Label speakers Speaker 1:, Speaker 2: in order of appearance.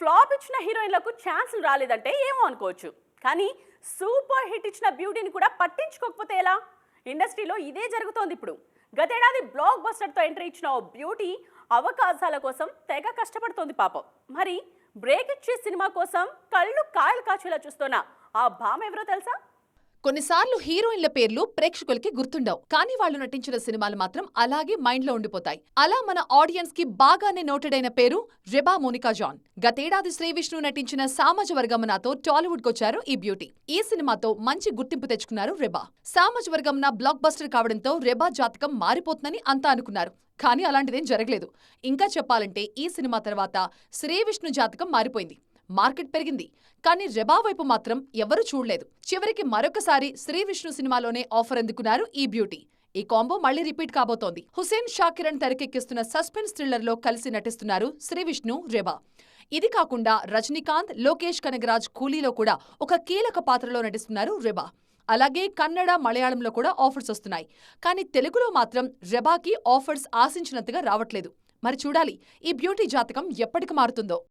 Speaker 1: Flop ఇచ్చిన హీరోయిన్లకు ఛాన్సులు రాలేదంటే ఏమో అనుకోవచ్చు. కానీ సూపర్ హిట్ ఇచ్చిన బ్యూటీని కూడా పట్టించుకోకపోతే ఎలా? ఇండస్ట్రీలో ఇదే జరుగుతోంది ఇప్పుడు. గతేడాది బ్లాక్ బస్టర్తో ఎంట్రీ ఇచ్చిన ఓ బ్యూటీ అవకాశాల కోసం తెగ కష్టపడుతోంది పాపం. మరి బ్రేక్ ఇచ్చే సినిమా కోసం కళ్ళు కాయలు కాచేలా చూస్తున్న ఆ భామ ఎవరో తెలుసా?
Speaker 2: కొన్నిసార్లు హీరోయిన్ల పేర్లు ప్రేక్షకులకి గుర్తుండవు. కానీ వాళ్ళు నటించిన సినిమాలు మాత్రం అలాగే మైండ్లో ఉండిపోతాయి. అలా మన ఆడియన్స్కి బాగానే నోటెడ్ అయిన పేరు రెబా మోనికా జాన్. గతేడాది శ్రీ విష్ణు నటించిన సామాజ వర్గమనతో టాలీవుడ్ కొచ్చారు ఈ బ్యూటీ. ఈ సినిమాతో మంచి గుర్తింపు తెచ్చుకున్నారు Reba. Samajavaragamana blockbuster కావడంతో రెబా జాతకం మారిపోతుందని అంతా అనుకున్నారు. కానీ అలాంటిదేం జరగలేదు. ఇంకా చెప్పాలంటే ఈ సినిమా తర్వాత శ్రీ విష్ణు జాతకం మారిపోయింది. మార్కెట్ పెరిగింది. కానీ రెబా వైపు మాత్రం ఎవరూ చూడలేదు. చివరికి మరొకసారి శ్రీ విష్ణు సినిమాలోనే ఆఫర్ అందుకున్నారు ఈ బ్యూటీ. ఈ కాంబో మళ్ళీ రిపీట్ కాబోతోంది. హుసేన్ షాకిరణ్ తెరకెక్కిస్తున్న సస్పెన్స్ థ్రిల్లర్లో కలిసి నటిస్తున్నారు శ్రీ విష్ణు రెబా. ఇది కాకుండా రజనీకాంత్ లోకేష్ కనగరాజ్ కూలీలో కూడా ఒక కీలక పాత్రలో నటిస్తున్నారు రెబా. అలాగే కన్నడ మలయాళంలో కూడా ఆఫర్స్ వస్తున్నాయి. కానీ తెలుగులో మాత్రం రెబాకి ఆఫర్స్ ఆశించినంతగా రావట్లేదు. మరి చూడాలి ఈ బ్యూటీ జాతకం ఎప్పటికి మారుతుందో.